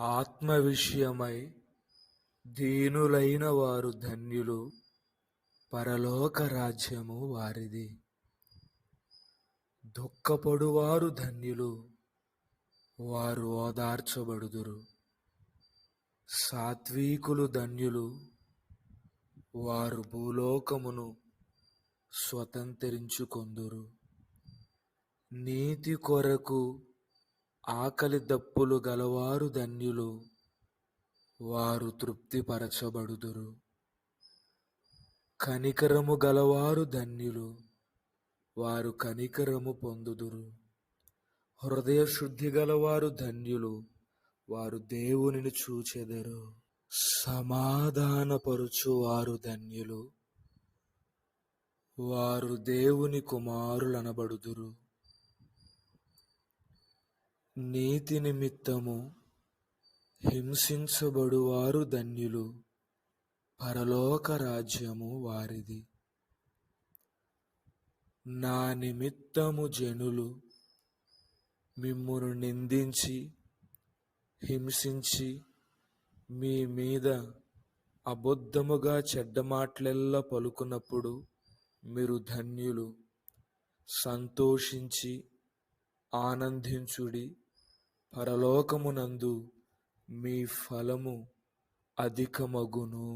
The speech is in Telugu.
ఆత్మ విషయమై దీనులైన వారు ధన్యులు పరలోక రాజ్యము వారిది. దుఃఖపడువారు ధన్యులు వారు ఓదార్చబడుదురు. సాత్వికులు ధన్యులు వారు భూలోకమును స్వతంత్రించుకొందురు. నీతి కొరకు ఆకలి దప్పులు గలవారు ధన్యులు వారు తృప్తిపరచబడుదురు. కనికరము గలవారు ధన్యులు వారు కనికరము పొందుదురు. హృదయ శుద్ధి గలవారు ధన్యులు వారు దేవునిని చూచెదరు. సమాధానపరుచు వారు ధన్యులు వారు దేవుని కుమారులనబడుదురు. నీతి నిమిత్తము హింసించబడువారు ధన్యులు పరలోక రాజ్యము వారిది. నా నిమిత్తము జనులు మిమ్మును నిందించి హింసించి మీ మీద అబద్ధముగా చెడ్డ మాటలెల్లా పలుకున్నప్పుడు మీరు ధన్యులు. సంతోషించి ఆనందించుడి పరలోకమునందు మీ ఫలము అధికమగును.